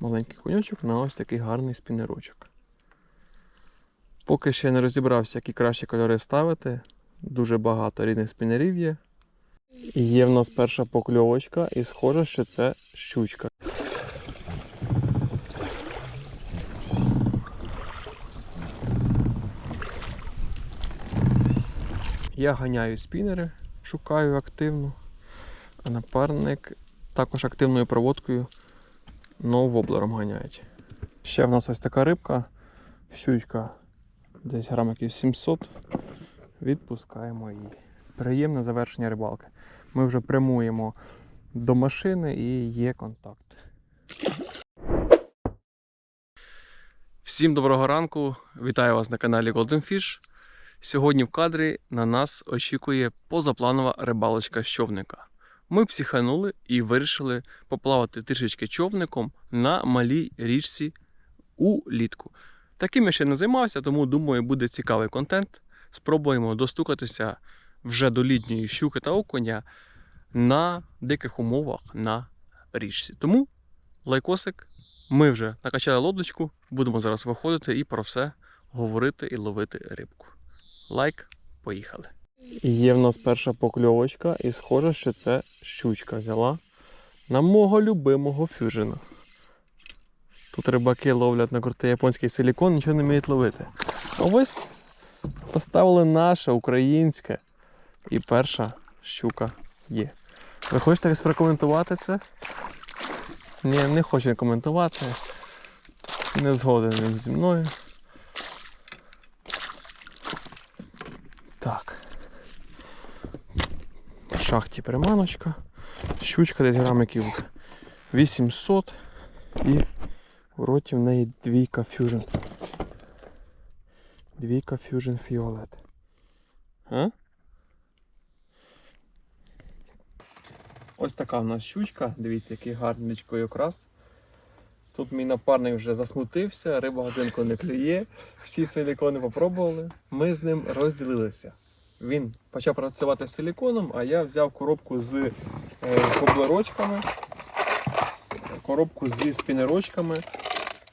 маленький конючок на ось такий гарний спінерочок. Поки ще не розібрався, які кращі кольори ставити. Дуже багато різних спінерів є. Є в нас перша покльовочка, і схоже, що це щучка. Я ганяю спінери, шукаю активно, а напарник також активною проводкою ноу-воблером ганяють. Ще в нас ось така рибка, щучка, десь грамиків 700. Відпускаємо її. Приємне завершення рибалки. Ми вже прямуємо до машини і є контакт. Всім доброго ранку! Вітаю вас на каналі Golden Fish. Сьогодні в кадрі на нас очікує позапланова рибалочка з човника. Ми психанули і вирішили поплавати трішечки човником на малій річці у літку. Таким я ще не займався, тому думаю, буде цікавий контент. Спробуємо достукатися вже до літньої щуки та окуня на диких умовах на річці. Тому лайкосик. Ми вже накачали лодочку, будемо зараз виходити і про все говорити і ловити рибку. Лайк, поїхали. Є в нас перша покльовочка, і схоже, що це щучка взяла на мого любимого фюжина. Тут рибаки ловлять на крутий японський силікон, нічого не вміють ловити. А ось поставили наше українське. І перша щука є. Ви хочете якось прокоментувати це? Ні, не хочу коментувати. Не згоден він зі мною. Так. В шахті приманочка. Щучка десь грамиків 800 і в роті в неї двійка фюжн. Двійка фюжн фіолет. А? Ось така в нас щучка. Дивіться, який гарний лічковий окрас. Тут мій напарник вже засмутився, риба годинку не клює, всі силікони попробували. Ми з ним розділилися. Він почав працювати з силіконом, а я взяв коробку з е, коблерочками, коробку зі спінерочками,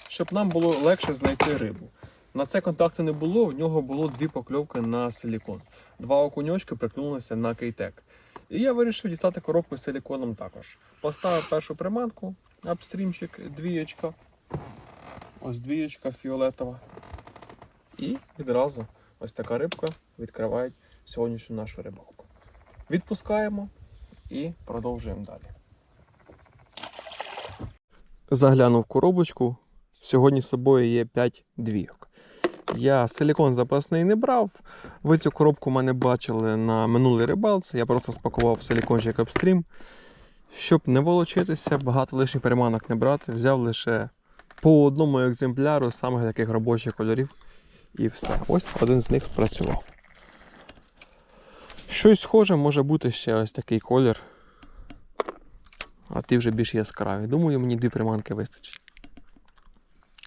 щоб нам було легше знайти рибу. На це контакту не було, в нього було дві покльовки на силікон. Два окуньочки приклюнулися на кейтек. І я вирішив дістати коробку з силіконом також. Поставив першу приманку, апстрімчик, двієчка. Ось двієчка фіолетова. І відразу ось така рибка відкриває сьогоднішню нашу рибалку. Відпускаємо і продовжуємо далі. Заглянув коробочку. Сьогодні з собою є 5 двійок. Я силікон запасний не брав. Ви цю коробку мене бачили на минулій рибалці. Я просто спакував силікончик апстрім. Щоб не волочитися, багато лишніх переманок не брати. Взяв лише по одному екземпляру самих таких робочих кольорів. І все. Ось один з них спрацював. Щось схоже може бути ще ось такий колір. А ті вже більш яскраві. Думаю, мені дві приманки вистачить.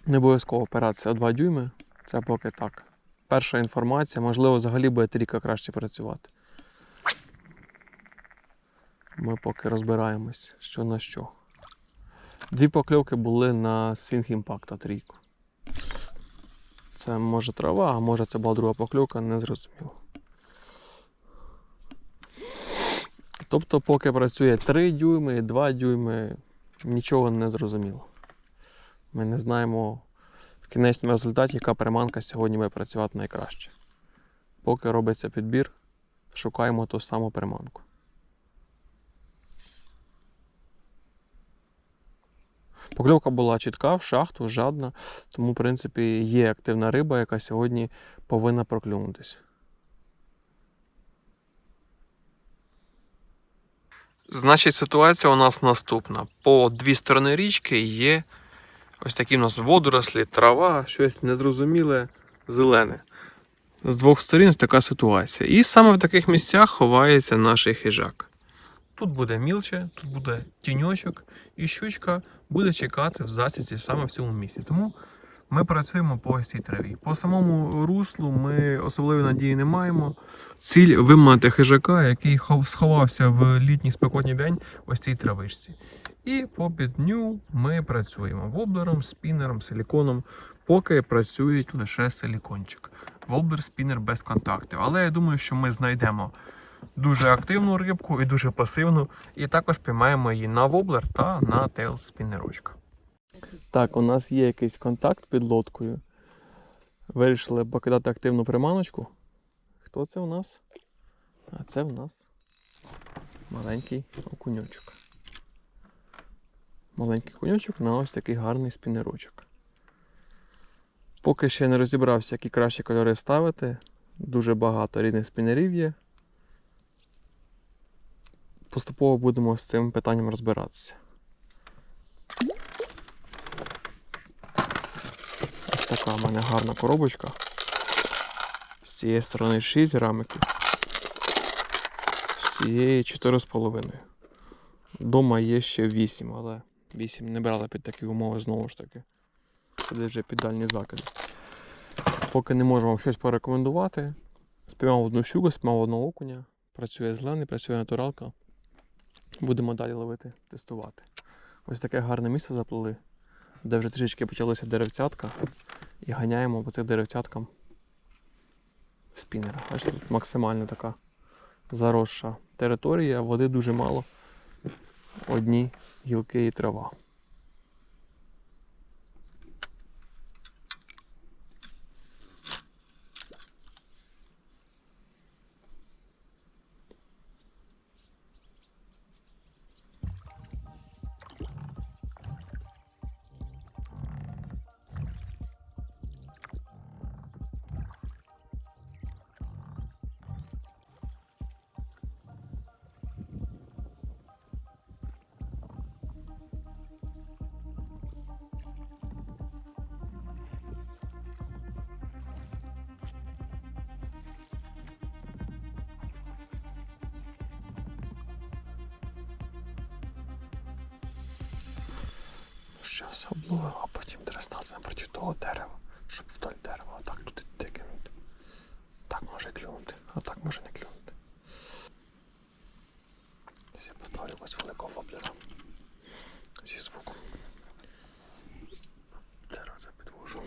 Не обов'язково операція 2 дюйми. Це поки так. Перша інформація, можливо, взагалі буде трійка краще працювати. Ми поки розбираємось, що на що. Дві покльовки були на Swing Impact трійку. Це може трава, а може це була друга покльовка, не зрозуміло. Тобто, поки працює 3 дюйми, 2 дюйми, нічого не зрозуміло. Ми не знаємо в кінечному результаті, яка приманка сьогодні буде працювати найкраще. Поки робиться підбір, шукаємо ту саму приманку. Покльовка була чітка в шахту, жадна, тому, в принципі, є активна риба, яка сьогодні повинна проклюнутися. Значить, ситуація у нас наступна. По дві сторони річки є ось такі у нас водорослі, трава, щось незрозуміле, зелене. З двох сторін така ситуація. І саме в таких місцях ховається наш хижак. Тут буде мілче, тут буде тіньочок, і щучка буде чекати в засідці саме в цьому місці. Тому Ми працюємо по цій траві. По самому руслу ми особливої надії не маємо. Ціль вимати хижака, який сховався в літній спекотній день ось цій травичці. І по дню ми працюємо воблером, спінером, силіконом, поки працюють лише силікончик. Воблер, спінер без контактів. Але я думаю, що ми знайдемо дуже активну рибку і дуже пасивну, і також піймаємо її на воблер та на тейл спінерочка. Так, у нас є якийсь контакт під лодкою. Вирішили покидати активну приманочку. Хто це у нас? А це у нас маленький окуньочок. Маленький коньочок на ось такий гарний спінерочок. Поки ще не розібрався, які кращі кольори ставити. Дуже багато різних спінерів є. Поступово будемо з цим питанням розбиратися. Така в мене гарна коробочка. З цієї сторони 6 грамиків. З цієї 4,5. Дома є ще 8, але 8 не брали під такі умови знову ж таки. Це вже під дальні закиди. Поки не можу вам щось порекомендувати. Спіймав одну щуку, спіймав одного окуня. Працює зелений, працює натуралка. Будемо далі ловити, тестувати. Ось таке гарне місце заплили, де вже трішечки почалися деревцятка. І ганяємо по цих деревцяткам спінера. Бачите, тут максимально така заросша територія, води дуже мало. Одні гілки і трава. Щас обловив, а потім стати напроти того дерева, щоб вдоль дерева отак туди тикнути. Так може клюнути, а так може не клюнути. Ось Я поставлю ось великого воблера зі звуком. Дерево це підвожу.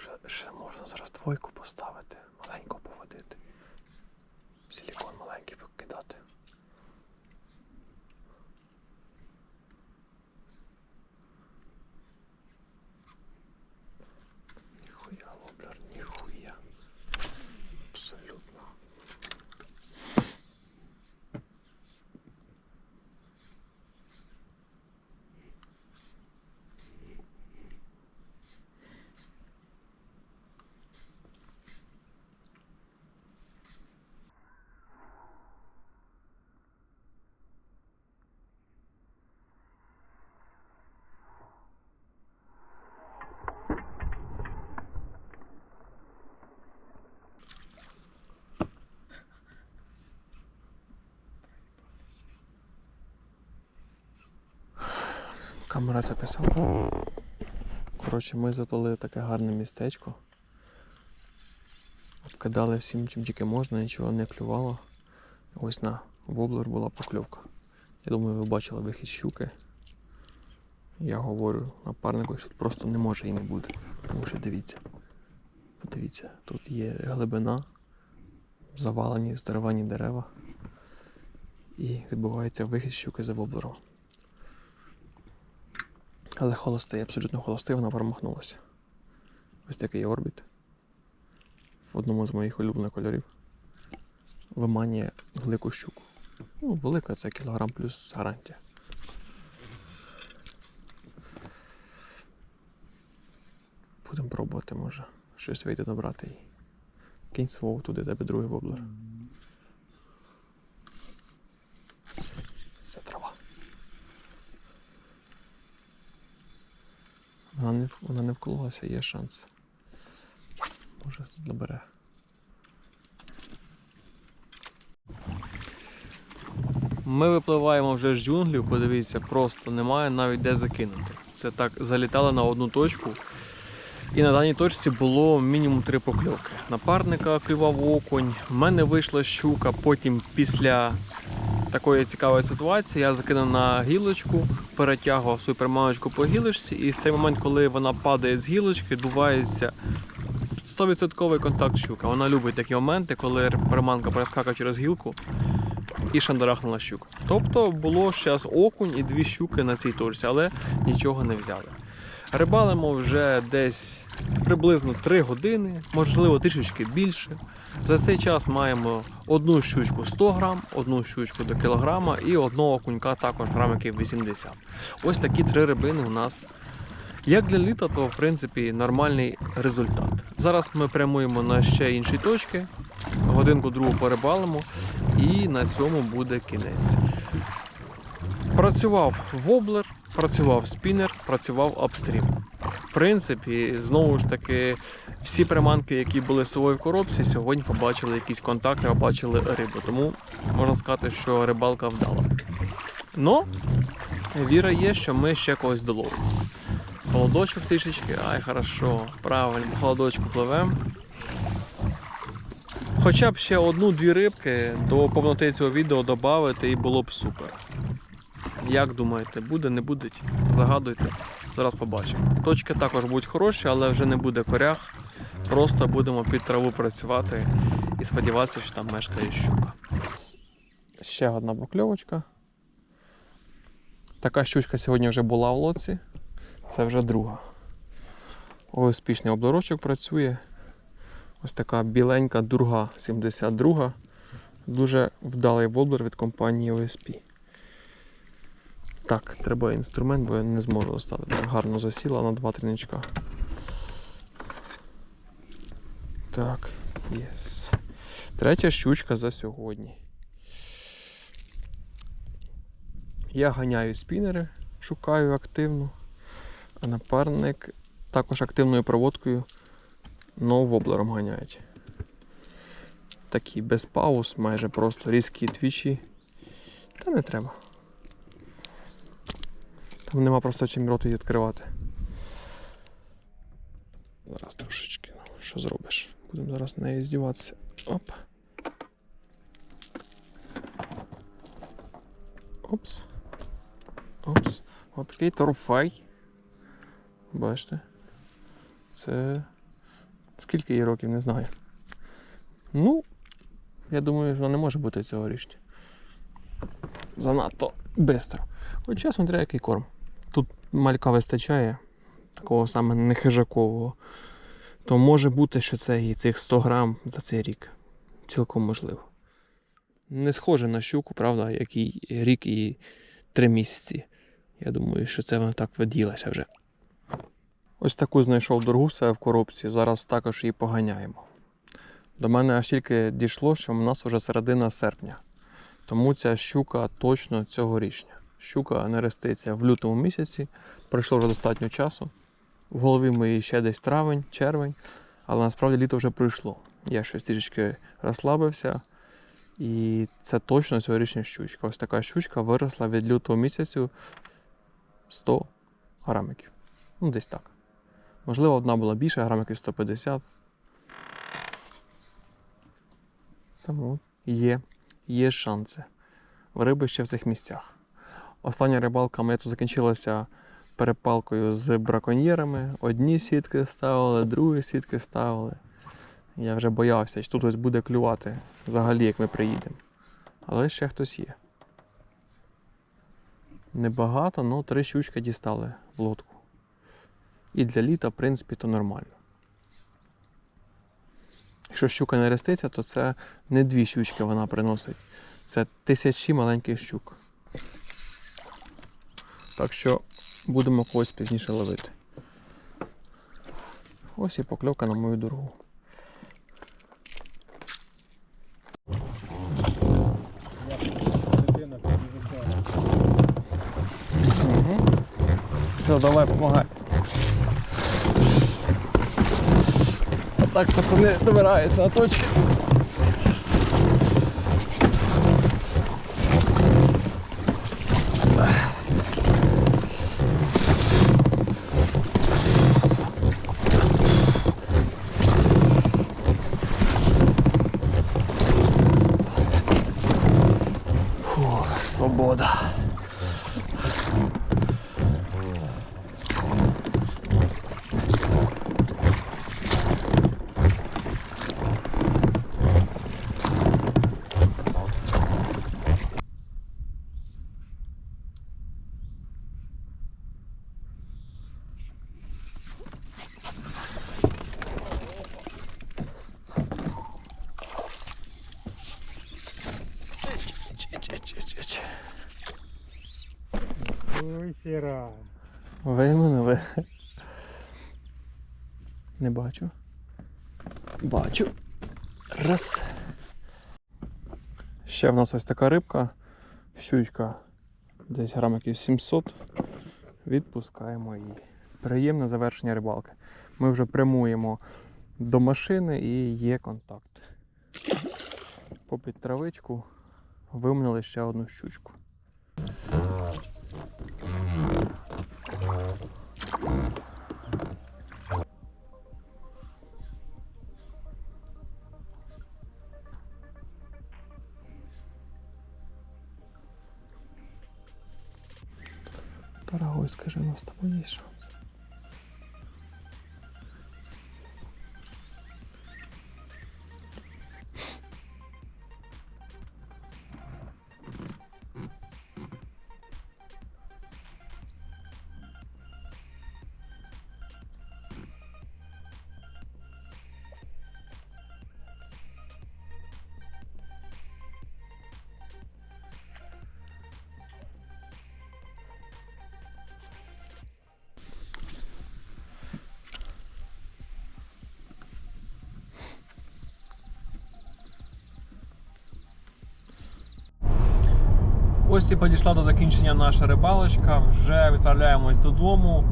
Ще, ще можна зараз двойку поставити, маленько поводити. Силікон маленький покидати. Ніхуя, воблер, ніхуя. Абсолютно. Камера записала. Коротше, ми заплили таке гарне містечко. Обкидали всім, чим тільки можна, нічого не клювало. Ось на воблер була покльовка. Я думаю, ви бачили вихід щуки. Я говорю напарнику, що просто не може і не буде. Тому що дивіться. Подивіться, тут є глибина, завалені, здеревані дерева. І відбувається вихід щуки за воблером. Але холостий, абсолютно холостий, вона промахнулася. Ось такий орбіт. В одному з моїх улюблених кольорів. Виманює велику щуку. Ну, велика це кілограм плюс гарантія. Будемо пробувати, може. Щось вийде добрати її. Кинь свого туди, тебе другий воблер. Це трава. Вона не, вона не вкололася, є шанс. Може, добере. Ми випливаємо вже з джунглів, подивіться, просто немає навіть де закинути. Це так залітали на одну точку. І на даній точці було мінімум три покльовки. Напарника клював окунь, в мене вийшла щука, потім після такої цікавої ситуації я закинув на гілочку, перетягував свою приманочку по гілочці, і в цей момент, коли вона падає з гілочки, відбувається 100% контакт щука. Вона любить такі моменти, коли приманка перескакує через гілку і шандарахнула щука. Тобто було зараз окунь і дві щуки на цій точці, але нічого не взяли. Рибалимо вже десь приблизно 3 години, можливо, трішечки більше. За цей час маємо одну щучку 100 грам, одну щучку до кілограма і одного окунька також грамиків 80. Ось такі три рибини у нас. Як для літа, то в принципі нормальний результат. Зараз ми прямуємо на ще інші точки, годинку другу перебалимо, і на цьому буде кінець. Працював воблер, працював спінер, працював апстрім. В принципі, знову ж таки, всі приманки, які були з в коробці, сьогодні побачили якісь контакти, побачили рибу. Тому можна сказати, що рибалка вдала. Ну, віра є, що ми ще когось доловимо. Холодочок трішечки, ай, хорошо, правильно, холодочку пливемо. Хоча б ще одну-дві рибки до повноти цього відео додати і було б супер. Як думаєте, буде, не буде? Загадуйте. Зараз побачимо. Точки також будуть хороші, але вже не буде корях. Просто будемо під траву працювати і сподіватися, що там мешкає щука. Ще одна покльовочка. Така щучка сьогодні вже була в лоці. Це вже друга. Ось успішний обдорочок працює. Ось така біленька дурга 72. Дуже вдалий воблер від компанії OSP. Так, треба інструмент, бо я не зможу оставити. Гарно засіла на два триничка. Так, єс. Третя щучка за сьогодні. Я ганяю спінери, шукаю активно, а напарник також активною проводкою но воблером ганяють. Такі без пауз, майже просто різкі твічі. Та не треба. Там нема просто чим рот відкривати. Зараз трошечки. ну, Що зробиш? Будемо зараз неї здіватися. Оп. Опс. Опс. От такий торфай. Бачите? Це. Скільки їй років, не знаю. Ну, я думаю, що не може бути цьогорічня. Занадто швидко. От часом треба який корм. Тут малька вистачає, такого саме не хижакового. То може бути, що це і цих 100 грам за цей рік. Цілком можливо. Не схоже на щуку, правда, який рік і три місяці. Я думаю, що це вона так виділася вже. Ось таку знайшов дорогу себе в коробці, зараз також її поганяємо. До мене аж тільки дійшло, що в нас вже середина серпня. Тому ця щука точно цьогорічня. Щука нереститься в лютому місяці, пройшло вже достатньо часу. В голові моїй ще десь травень, червень, але насправді літо вже пройшло. Я щось трішечки розслабився. І це точно цьогорічня щучка. Ось така щучка виросла від лютого місяцю 100 грамиків. Ну, десь так. Можливо, одна була більше, грамиків 150. Тому є, є шанси. В риби ще в цих місцях. Остання рибалка моя тут закінчилася перепалкою з браконьєрами. Одні сітки ставили, другі сітки ставили. Я вже боявся, що тут ось буде клювати взагалі, як ми приїдемо. Але ще хтось є. Небагато, але три щучки дістали в лодку. І для літа, в принципі, то нормально. Якщо щука не реститься, то це не дві щучки вона приносить. Це тисячі маленьких щук. Так що будемо когось пізніше ловити. Ось і покльовка на мою дорогу. Угу. Все, давай, помагай. Так, пацани добираються на точки. Сіра. Виманили. Не бачу. Бачу. Раз. Ще в нас ось така рибка. Щучка. Десь грамиків 700. Відпускаємо її. Приємне завершення рибалки. Ми вже прямуємо до машини і є контакт. Попід травичку вимнили ще одну щучку. Дорогой, скажи, Ось і підійшла до закінчення наша рибалочка. Вже відправляємось додому.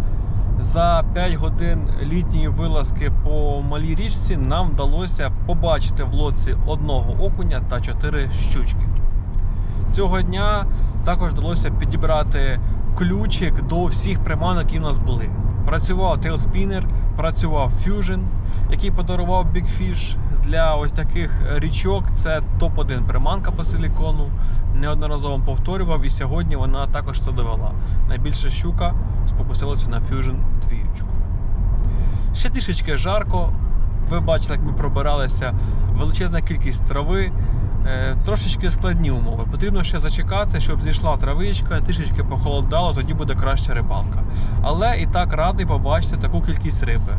За 5 годин літньої вилазки по малій річці нам вдалося побачити в лодці одного окуня та 4 щучки. Цього дня також вдалося підібрати ключик до всіх приманок, які в нас були. Працював Tailspinner, працював Fusion, який подарував Big Fish. Для ось таких річок це топ-1 приманка по силікону. Неодноразово повторював, і сьогодні вона також це довела. Найбільша щука спокусилася на Fusion двіючку. Ще трішечки жарко. Ви бачили, як ми пробиралися величезна кількість трави. Е, Трошечки складні умови. Потрібно ще зачекати, щоб зійшла травичка, трішечки похолодало, тоді буде краща рибалка. Але і так радий побачити таку кількість риби.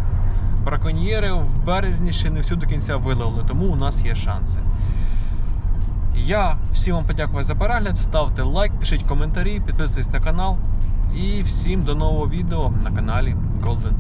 Браконьєри в березні ще не всю до кінця виловили, тому у нас є шанси. Я всім вам подякую за перегляд. Ставте лайк, пишіть коментарі, підписуйтесь на канал. І всім до нового відео на каналі Golden